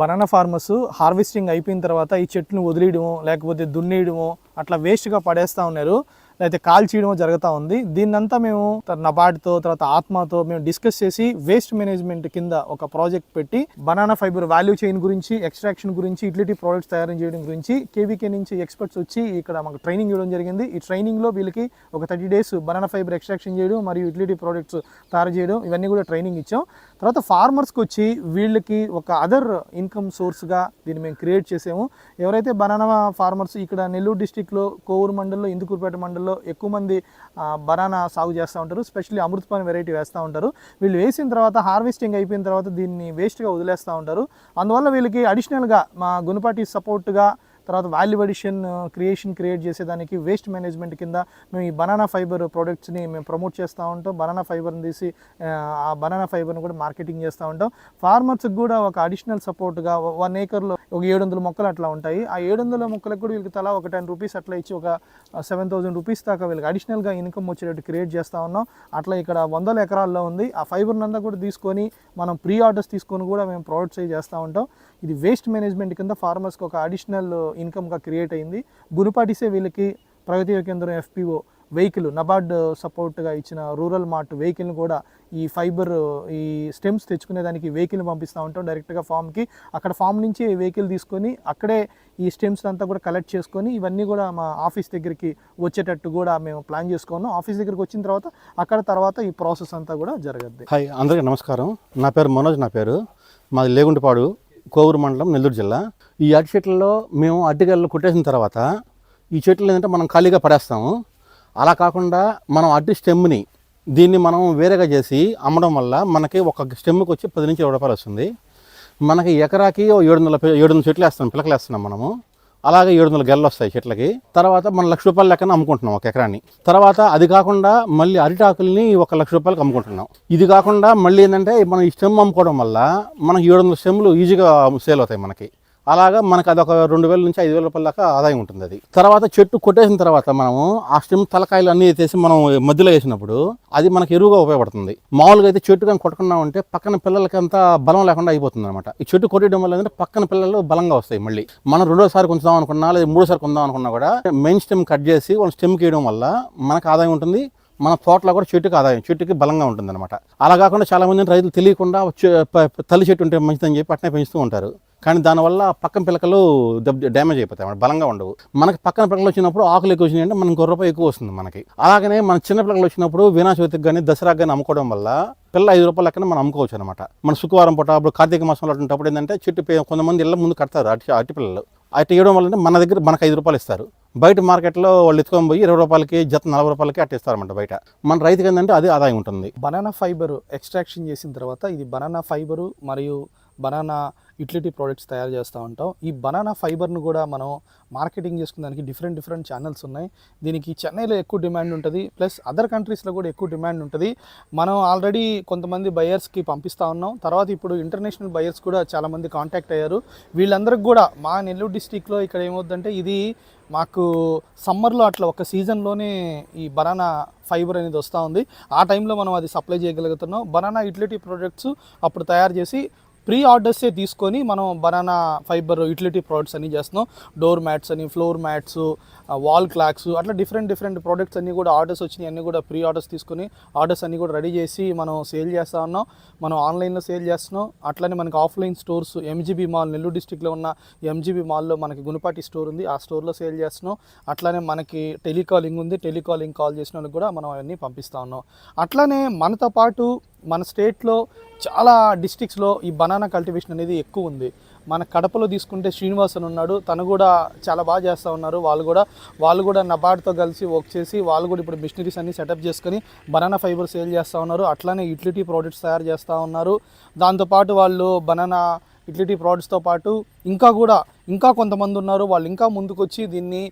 Banana farmers harvesting అయిపోయిన తర్వాత ఈ చెట్టును వదిలేయడము లేకపోతే దున్నేయడము అట్లా వేస్ట్గా పడేస్తూ ఉన్నారు. లేకపోతే కాల్ చేయడం జరుగుతూ ఉంది. దీన్నంతా మేము నబార్డ్తో తర్వాత ఆత్మతో మేము డిస్కస్ చేసి వేస్ట్ మేనేజ్మెంట్ కింద ఒక ప్రాజెక్ట్ పెట్టి బనానా ఫైబర్ వాల్యూ చైన్ గురించి ఎక్స్ట్రాక్షన్ గురించి యూటిలిటీ ప్రోడక్ట్స్ తయారు చేయడం గురించి కేవీకే నుంచి ఎక్స్పర్ట్స్ వచ్చి ఇక్కడ మాకు ట్రైనింగ్ ఇవ్వడం జరిగింది. ఈ ట్రైనింగ్లో వీళ్ళకి ఒక thirty days banana fiber extraction చేయడం మరియు యూటిలిటీ ప్రోడక్ట్స్ తయారు చేయడం ఇవన్నీ కూడా ట్రైనింగ్ ఇచ్చాం. తర్వాత ఫార్మర్స్కి వచ్చి వీళ్ళకి ఒక అదర్ ఇన్కమ్ సోర్స్గా దీన్ని మేము క్రియేట్ చేసాము. ఎవరైతే బనానా ఫార్మర్స్ ఇక్కడ నెల్లూరు డిస్టిక్లో కోవూరు మండల్లో ఇందుకూరుపేట ప్రాంతాల్లో ఎక్కువ మంది బనానా సాగు చేస్తూ ఉంటారు. స్పెషల్లీ అమృతపాన్ వెరైటీ వేస్తూ ఉంటారు. వీళ్ళు వేసిన తర్వాత హార్వెస్టింగ్ అయిపోయిన తర్వాత దీన్ని వేస్ట్గా వదిలేస్తూ ఉంటారు. అందువల్ల వీళ్ళకి అడిషనల్గా మా గుణపాటి సపోర్ట్గా తర్వాత వాల్యూ అడిషన్ క్రియేషన్ క్రియేట్ చేసేదానికి వేస్ట్ మేనేజ్మెంట్ కింద మేము ఈ బనానా ఫైబర్ ప్రోడక్ట్స్ని మేము ప్రమోట్ చేస్తూ ఉంటాం. బనానా ఫైబర్ని తీసి ఆ, బనానా ఫైబర్ని కూడా మార్కెటింగ్ చేస్తూ ఉంటాం. ఫార్మర్స్కి కూడా ఒక అడిషనల్ సపోర్ట్గా వన్ ఏకర్లో ఒక ఏడు వందల మొక్కలు అట్లా ఉంటాయి. ఆ ఏడు వందల మొక్కలకు కూడా వీళ్ళకి తలా ఒక టెన్ రూపీస్ అట్లా ఇచ్చి ఒక సెవెన్ థౌసండ్ రూపీస్ దాకా వీళ్ళకి అడిషనల్గా ఇన్కమ్ వచ్చేటట్టు క్రియేట్ చేస్తూ ఉన్నాం. అట్లా ఇక్కడ వందల ఎకరాల్లో ఉంది. ఆ ఫైబర్ అంతా కూడా తీసుకొని మనం ప్రీ ఆర్డర్స్ తీసుకొని కూడా మేము ప్రొవైడ్ చేస్తూ ఉంటాం. ఇది వేస్ట్ మేనేజ్మెంట్ కింద ఫార్మర్స్కి ఒక అడిషనల్ ఇన్కమ్గా క్రియేట్ అయింది. గురుపాటిసే వీళ్ళకి ప్రగతి కేంద్రం ఎఫ్పిఓ వెహికల్ నబార్డ్ సపోర్ట్గా ఇచ్చిన రూరల్ మార్ట్ వెహికల్ని కూడా ఈ ఫైబర్ ఈ స్టెమ్స్ తెచ్చుకునేదానికి వెహికల్ని పంపిస్తూ ఉంటాం డైరెక్ట్గా ఫామ్కి. అక్కడ ఫామ్ నుంచి వెహికల్ తీసుకొని అక్కడే ఈ స్టెమ్స్ అంతా కూడా కలెక్ట్ చేసుకొని ఇవన్నీ కూడా మా ఆఫీస్ దగ్గరికి వచ్చేటట్టు కూడా మేము ప్లాన్ చేసుకున్నాం. ఆఫీస్ దగ్గరికి వచ్చిన తర్వాత అక్కడ తర్వాత ఈ ప్రాసెస్ అంతా కూడా జరగద్ది. హాయ్ అందరికీ నమస్కారం. నా పేరు మనోజ్ నా పేరు. మాది లేగుంటిపాడు. కోవూరు మండలం నెల్లూరు జిల్లా. ఈ అరటి చెట్లలో మేము అరటిగల్లు కొట్టేసిన తర్వాత ఈ చెట్లు ఏంటంటే మనం ఖాళీగా పడేస్తాము. అలా కాకుండా మనం అడ్డు స్టెమ్ని దీన్ని మనం వేరేగా చేసి అమ్మడం వల్ల మనకి ఒక స్టెమ్కి వచ్చి పది నుంచి ఇరవై రూపాయలు వస్తుంది. మనకి ఎకరాకి ఏడు వందల ఏడు వందల చెట్లు వేస్తాం పిలకలు వేస్తున్నాం మనము. అలాగే ఏడు వందల గెలలు వస్తాయి చెట్లకి. తర్వాత మనం లక్ష రూపాయల లెక్కన అమ్ముకుంటున్నాం ఒక ఎకరాన్ని. తర్వాత అది కాకుండా మళ్ళీ అరిటాకుల్ని ఒక లక్ష రూపాయలకి అమ్ముకుంటున్నాం. ఇది కాకుండా మళ్ళీ ఏంటంటే మనం ఈ స్టెమ్ అమ్ముకోవడం వల్ల మనకి ఏడు వందల స్టెమ్లు ఈజీగా సేల్ అవుతాయి మనకి. అలాగా మనకు అది ఒక రెండు వేల నుంచి ఐదు వేల రూపాయల దాకా ఆదాయం ఉంటుంది అది. తర్వాత చెట్టు కొట్టేసిన తర్వాత మనము ఆ స్టెమ్ తలకాయలు అన్నీ తీసి మనం మధ్యలో వేసినప్పుడు అది మనకి ఎరువుగా ఉపయోగపడుతుంది. మామూలుగా అయితే చెట్టు కానీ కొట్టుకున్నామంటే పక్కన పిల్లలకి అంత బలం లేకుండా అయిపోతుంది అనమాట ఈ చెట్టు కొట్టడం వల్ల ఏంటంటే పక్కన పిల్లలు బలంగా వస్తాయి మళ్ళీ. మనం రెండోసారి కొంచుదాం అనుకున్నా లేదా మూడోసారి కొందాం అనుకున్నా కూడా మెయిన్ స్టెమ్ కట్ చేసి వాళ్ళు స్టెమ్ వేయడం వల్ల మనకు ఆదాయం ఉంటుంది. మన తోటలో కూడా చెట్టుకి ఆదాయం చెట్టుకి బలంగా ఉంటుంది అనమాట అలా కాకుండా చాలా మంది రైతులు తెలియకుండా తల్లి చెట్టు ఉంటే మంచిదని చెప్పి అట్నే పెంచుతూ ఉంటారు. కానీ దానివల్ల పక్కన పిలకలు దెబ్ డ్యామేజ్ అయిపోతాయి అన్నమాట బలంగా ఉండవు. మనకి పక్కన పిల్లలు వచ్చినప్పుడు ఆకులు ఎక్కువ వచ్చినాయంటే అంటే మనకి ఎక్కువ వస్తుంది మనకి. అలాగనే మన చిన్న పిల్లలు వచ్చినప్పుడు వినాయక చవితికి కానీ దసరాకి కానీ అమ్ముకోవడం వల్ల పిల్ల ఐదు రూపాయల లెక్కన మనం అమ్ముకోవచ్చు అనమాట మన శుక్రవారం పూట అప్పుడు కార్తీక మాసంలో అటువంటిప్పుడు ఏంటంటే చెట్టు పే- కొంతమంది ఇళ్ళ ముందు కడతారు అట్టి అట్టి పిల్లలు. అటు ఇవ్వడం వల్ల మన దగ్గర మనకు ఐదు రూపాయలు ఇస్తారు. బయట మార్కెట్లో వాళ్ళు ఎత్తుకొని పోయి ఇరవై రూపాయలకి జత నలభై రూపాయలకి అట్టి ఇస్తారన్నమాట బయట. మన రైతుకి ఏంటంటే అదే ఆదాయం ఉంటుంది. బనానా ఫైబర్ ఎక్స్ట్రాక్షన్ చేసిన తర్వాత ఇది బనానా ఫైబరు మరియు బనానా యూటిలిటీ ప్రోడక్ట్స్ తయారు చేస్తూ ఉంటాం. ఈ బనానా ఫైబర్ను కూడా మనం మార్కెటింగ్ చేసుకునేదానికి డిఫరెంట్ డిఫరెంట్ ఛానల్స్ ఉన్నాయి. దీనికి చెన్నైలో ఎక్కువ డిమాండ్ ఉంటుంది. ప్లస్ అదర్ కంట్రీస్లో కూడా ఎక్కువ డిమాండ్ ఉంటుంది. మనం ఆల్రెడీ కొంతమంది బయర్స్కి పంపిస్తూ ఉన్నాం. తర్వాత ఇప్పుడు ఇంటర్నేషనల్ బయర్స్ కూడా చాలామంది కాంటాక్ట్ అయ్యారు. వీళ్ళందరికి కూడా మా నెల్లూరు డిస్టిక్లో ఇక్కడ ఏమవుతుందంటే ఇది మాకు సమ్మర్లో అట్లా ఒక సీజన్లోనే ఈ బనానా ఫైబర్ అనేది వస్తూ ఉంది. ఆ టైంలో మనం అది సప్లై చేయగలుగుతున్నాం. బనానా యూటిలిటీ ప్రోడక్ట్స్ అప్పుడు తయారు చేసి ప్రీ ఆర్డర్సే తీసుకొని మనం బనానా ఫైబర్ యూటిలిటీ ప్రోడక్ట్స్ అన్నీ చేస్తున్నాం. డోర్ మ్యాట్స్ అని ఫ్లోర్ మ్యాట్స్ వాల్ క్లాక్స్ అట్లా డిఫరెంట్ డిఫరెంట్ ప్రోడక్ట్స్ అన్ని కూడా ఆర్డర్స్ వచ్చినాయి. అన్నీ కూడా ప్రీ ఆర్డర్స్ తీసుకొని ఆర్డర్స్ అన్నీ కూడా రెడీ చేసి మనం సేల్ చేస్తా ఉన్నాం. మనం ఆన్లైన్లో సేల్ చేస్తున్నాం. అట్లనే మనకి offline stores MGB mall Nellore డిస్టిక్లో ఉన్న ఎంజీబీ మాల్లో మనకి గుణపాటి స్టోర్ ఉంది. ఆ స్టోర్లో సేల్ చేస్తున్నాం. అట్లానే మనకి టెలికాలింగ్ ఉంది. టెలికాలింగ్ కాల్ చేసిన వాళ్ళకి కూడా మనం అవన్నీ పంపిస్తా ఉన్నాం. అట్లానే మనతో పాటు మన స్టేట్లో చాలా డిస్ట్రిక్ట్స్లో ఈ బనానా కల్టివేషన్ అనేది ఎక్కువ ఉంది. మన కడపలో తీసుకుంటే శ్రీనివాసన్ ఉన్నాడు తను కూడా చాలా బాగా చేస్తూ ఉన్నారు. వాళ్ళు కూడా వాళ్ళు కూడా నబార్డ్తో కలిసి వర్క్ చేసి వాళ్ళు కూడా ఇప్పుడు మిషనరీస్ అన్ని సెటప్ చేసుకొని బనానా ఫైబర్ సేల్ చేస్తూ ఉన్నారు. అట్లానే యూటిలిటీ ప్రోడక్ట్స్ తయారు చేస్తూ ఉన్నారు. దాంతోపాటు వాళ్ళు బనానా యూటిలిటీ ప్రోడక్ట్స్తో పాటు ఇంకా కూడా ఇంకా కొంతమంది ఉన్నారు. వాళ్ళు ఇంకా ముందుకొచ్చి దీన్ని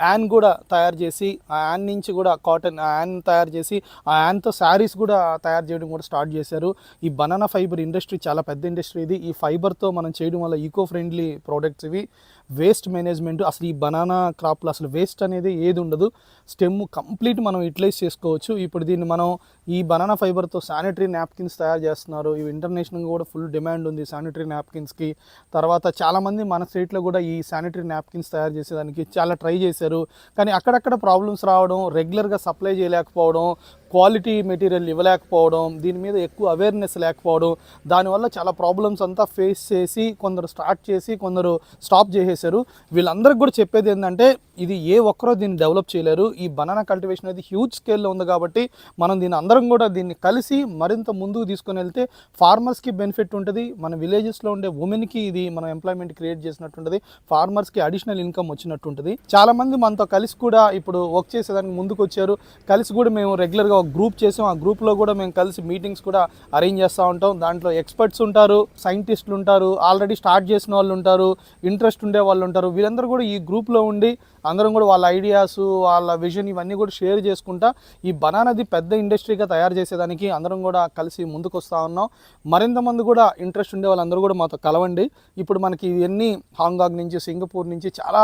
యాన్ కూడా తయారు చేసి ఆ యాన్ నుంచి కూడా కాటన్ ఆ యాన్ తయారు చేసి ఆ యాన్తో శారీస్ కూడా తయారు చేయడం కూడా స్టార్ట్ చేశారు. ఈ బనానా ఫైబర్ ఇండస్ట్రీ చాలా పెద్ద ఇండస్ట్రీ ఇది. ఈ ఫైబర్తో మనం చేయడం వల్ల ఈకో ఫ్రెండ్లీ ప్రోడక్ట్స్ ఇవి. వేస్ట్ మేనేజ్మెంట్ అసలు ఈ బనానా క్రాప్లో అసలు వేస్ట్ అనేది ఏది ఉండదు. స్టెమ్ కంప్లీట్ మనం యూటిలైజ్ చేసుకోవచ్చు. ఇప్పుడు దీన్ని మనం ఈ బనానా ఫైబర్తో శానిటరీ నాప్కిన్స్ తయారు చేస్తున్నారు. ఇవి ఇంటర్నేషనల్గా కూడా ఫుల్ డిమాండ్ ఉంది శానిటరీ నాప్కిన్స్కి. తర్వాత చాలామంది మన స్టేట్లో కూడా ఈ శానిటరీ నాప్కిన్స్ తయారు చేసేదానికి చాలా ట్రై చేశారు. కానీ అక్కడక్కడ ప్రాబ్లమ్స్ రావడం రెగ్యులర్గా సప్లై చేయలేకపోవడం క్వాలిటీ మెటీరియల్ ఇవ్వలేకపోవడం దీని మీద ఎక్కువ అవేర్నెస్ లేకపోవడం దానివల్ల చాలా ప్రాబ్లమ్స్ అంతా ఫేస్ చేసి కొందరు స్టార్ట్ చేసి కొందరు స్టాప్ చేసేసారు. వీళ్ళందరికీ కూడా చెప్పేది ఏంటంటే ఇది ఏ ఒక్కరో దీన్ని డెవలప్ చేయలేరు. ఈ బనానా కల్టివేషన్ అనేది హ్యూజ్ స్కేల్లో ఉంది కాబట్టి మనం దీన్ని అందరం కూడా దీన్ని కలిసి మరింత ముందుకు తీసుకొని వెళ్తే ఫార్మర్స్కి బెనిఫిట్ ఉంటుంది. మన విలేజెస్లో ఉండే ఉమెన్కి ఇది మనం ఎంప్లాయ్మెంట్ క్రియేట్ చేసినట్టు ఉంటుంది. ఫార్మర్స్కి అడిషనల్ ఇన్కమ్ వచ్చినట్టు ఉంటుంది. చాలామంది మనతో కలిసి కూడా ఇప్పుడు వర్క్ చేసేదానికి ముందుకు వచ్చారు. కలిసి కూడా మేము రెగ్యులర్గా ఒక గ్రూప్ చేసాం. ఆ గ్రూప్లో కూడా మేము కలిసి మీటింగ్స్ కూడా అరేంజ్ చేస్తూ ఉంటాం. దాంట్లో ఎక్స్పర్ట్స్ ఉంటారు సైంటిస్టులు ఉంటారు ఆల్రెడీ స్టార్ట్ చేసిన వాళ్ళు ఉంటారు ఇంట్రెస్ట్ ఉండే వాళ్ళు ఉంటారు. వీళ్ళందరూ కూడా ఈ గ్రూప్లో ఉండి అందరం కూడా వాళ్ళ ఐడియాస్ వాళ్ళ విజన్ ఇవన్నీ కూడా షేర్ చేసుకుంటా ఈ బనానాది పెద్ద ఇండస్ట్రీగా తయారు చేసేదానికి అందరం కూడా కలిసి ముందుకు వస్తూ ఉన్నాం. మరింత మంది కూడా ఇంట్రెస్ట్ ఉండే వాళ్ళందరూ కూడా మాతో కలవండి. ఇప్పుడు మనకి ఇవన్నీ హాంకాంగ్ నుంచి సింగపూర్ నుంచి చాలా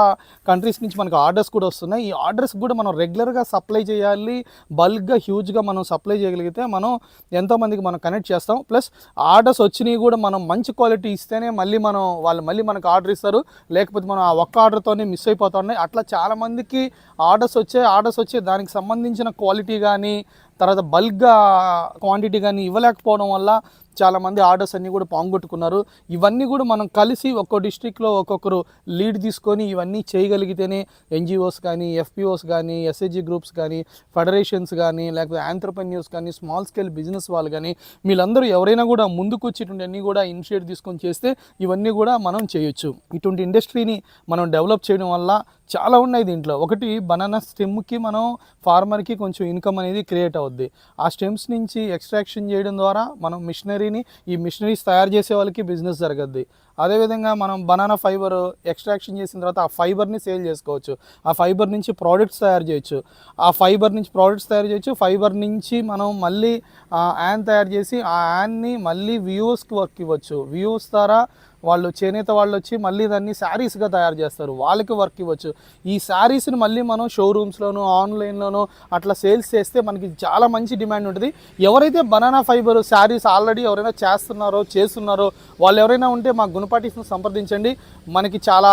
కంట్రీస్ నుంచి మనకు ఆర్డర్స్ కూడా వస్తున్నాయి. ఈ ఆర్డర్స్ కూడా మనం రెగ్యులర్గా సప్లై చేయాలి. బల్క్గా హ్యూజ్గా మనం సప్లై చేయగలిగితే మనం ఎంతోమందికి మనం కనెక్ట్ చేస్తాం. ప్లస్ ఆర్డర్స్ వచ్చినాయి కూడా మనం మంచి క్వాలిటీ ఇస్తేనే మళ్ళీ మనం వాళ్ళు మళ్ళీ మనకు ఆర్డర్ ఇస్తారు. లేకపోతే మనం ఆ ఒక్క ఆర్డర్తోనే మిస్ అయిపోతా ఉన్నాయి. అట్లా చాలామందికి ఆర్డర్స్ వచ్చే ఆర్డర్స్ వచ్చే దానికి సంబంధించిన క్వాలిటీ కానీ తర్వాత బల్క్గా క్వాంటిటీ కానీ ఇవ్వలేకపోవడం వల్ల చాలామంది ఆర్డర్స్ అన్నీ కూడా పాంగొట్టుకున్నారు. ఇవన్నీ కూడా మనం కలిసి ఒక్కో డిస్ట్రిక్ట్లో ఒక్కొక్కరు లీడ్ తీసుకొని ఇవన్నీ చేయగలిగితేనే ఎన్జిఓస్ కానీ ఎఫ్పిఓస్ కానీ ఎస్హెచ్జి గ్రూప్స్ కానీ ఫెడరేషన్స్ కానీ లేకపోతే ఆంటర్ప్రెన్యూర్స్ కానీ స్మాల్ స్కేల్ బిజినెస్ వాళ్ళు కానీ వీళ్ళందరూ ఎవరైనా కూడా ముందుకు వచ్చేటువంటి అన్నీ కూడా ఇనిషియేట్ తీసుకొని చేస్తే ఇవన్నీ కూడా మనం చేయొచ్చు. ఇటువంటి ఇండస్ట్రీని మనం డెవలప్ చేయడం వల్ల చాలా ఉన్నాయి దీంట్లో. ఒకటి బనానా స్టెమ్కి మనం ఫార్మర్కి కొంచెం ఇన్కమ్ అనేది క్రియేట్ అవుతుంది. అవుద్ది. ఆ స్టెమ్స్ నుంచి ఎక్స్ట్రాక్షన్ చేయడం ద్వారా మనం మిషనరీని ఈ మిషనరీస్ తయారు చేసే వాళ్ళకి బిజినెస్ జరగద్ది. అదేవిధంగా మనం బనానా ఫైబర్ ఎక్స్ట్రాక్షన్ చేసిన తర్వాత ఆ ఫైబర్ని సేల్ చేసుకోవచ్చు. ఆ ఫైబర్ నుంచి ప్రోడక్ట్స్ తయారు చేయొచ్చు. ఆ ఫైబర్ నుంచి ప్రోడక్ట్స్ తయారు చేయొచ్చు. ఫైబర్ నుంచి మనం మళ్ళీ యాన్ తయారు చేసి ఆ యాన్ని మళ్ళీ వ్యూస్కి వర్క్ ఇవ్వచ్చు. వ్యూస్ ద్వారా వాళ్ళు చేనేత వాళ్ళు వచ్చి మళ్ళీ దాన్ని శారీస్గా తయారు చేస్తారు. వాళ్ళకి వర్క్ ఇవ్వచ్చు. ఈ శారీస్ని మళ్ళీ మనం షోరూమ్స్లోనూ ఆన్లైన్లోనూ అట్లా సేల్స్ చేస్తే మనకి చాలా మంచి డిమాండ్ ఉంటుంది. ఎవరైతే బనానా ఫైబర్ శారీస్ ఆల్రెడీ ఎవరైనా చేస్తున్నారో చేస్తున్నారో వాళ్ళు ఎవరైనా ఉంటే మా గుణపాటిస్ను సంప్రదించండి. మనకి చాలా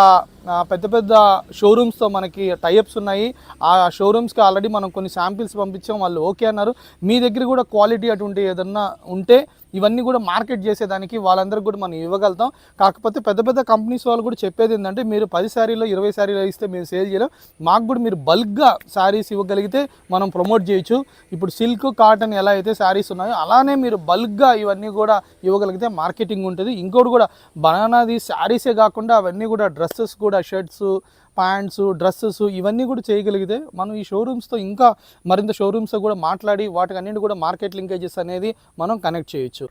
పెద్ద పెద్ద షోరూమ్స్తో మనకి టైఅప్స్ ఉన్నాయి. ఆ షోరూమ్స్కి ఆల్రెడీ మనం కొన్ని శాంపిల్స్ పంపించాం. వాళ్ళు ఓకే అన్నారు. మీ దగ్గర కూడా క్వాలిటీ అటువంటి ఏదన్నా ఉంటే ఇవన్నీ కూడా మార్కెట్ చేసేదానికి వాళ్ళందరికీ కూడా మనం ఇవ్వగలుగుతాం. కాకపోతే పెద్ద పెద్ద కంపెనీస్ వాళ్ళు కూడా చెప్పేది ఏంటంటే మీరు పది శారీలో ఇరవై శారీలో ఇస్తే మేము సేల్ చేయలేం. మాకు కూడా మీరు బల్క్గా శారీస్ ఇవ్వగలిగితే మనం ప్రమోట్ చేయొచ్చు. ఇప్పుడు సిల్క్ కాటన్ ఎలా అయితే శారీస్ ఉన్నాయో అలానే మీరు బల్క్గా ఇవన్నీ కూడా ఇవ్వగలిగితే మార్కెటింగ్ ఉంటుంది. ఇంకోటి కూడా బనానాది శారీసే కాకుండా అవన్నీ కూడా డ్రెస్సెస్ కూడా షర్ట్స్ ప్యాంట్స్ డ్రెస్సెస్ ఇవన్నీ కూడా చేయగలిగితే మనం ఈ షోరూమ్స్తో ఇంకా మరింత షోరూమ్స్తో కూడా మాట్లాడి వాటికి అన్నింటి కూడా మార్కెట్ లింకేజెస్ అనేది మనం కనెక్ట్ చేయొచ్చు.